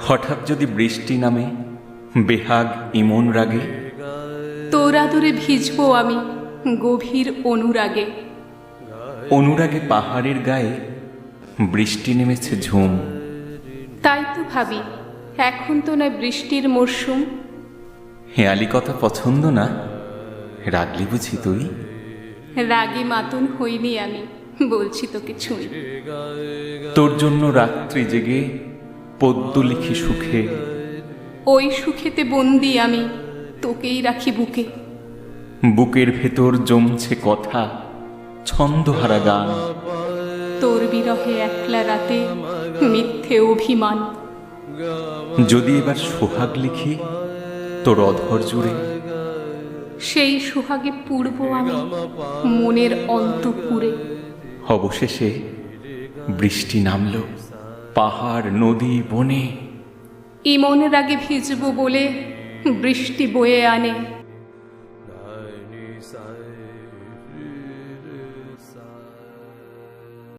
হঠাৎ যদি বৃষ্টি নামে বেহাগ ইমন রাগে? তোর আদরে ভিজবো আমি গভীর অনুরাগে। অনুরাগে পাহাড়ের গায়ে বৃষ্টি নেমেছে ঝুম। তাই তো ভাবি এখন তো নয় বৃষ্টির মরশুম। হেয়ালি কথা পছন্দ না? রাগলি বুঝি তুই? রাগে মাতন হইনি আমি। বলছি তোকে ছুঁই তোর জন্য রাত্রি জেগে পদ্য লিখি সুখে। ওই সুখেতে বন্দি আমি তোকেই রাখি বুকে। বুকের ভেতর জমছে কথা ছন্দহারা গান। তোর বিরহে একলা রাতে মিথ্যে অভিমান। যদি এবার সোহাগ লিখি তোর অধর জুড়ে। সেই সুহাগে পূর্ব আমি মনের অন্তপুরে। অবশেষে বৃষ্টি নামল। পাহাড় নদী বনে। ইমন আগে ভিজব বলে বৃষ্টি বয়ে আনে।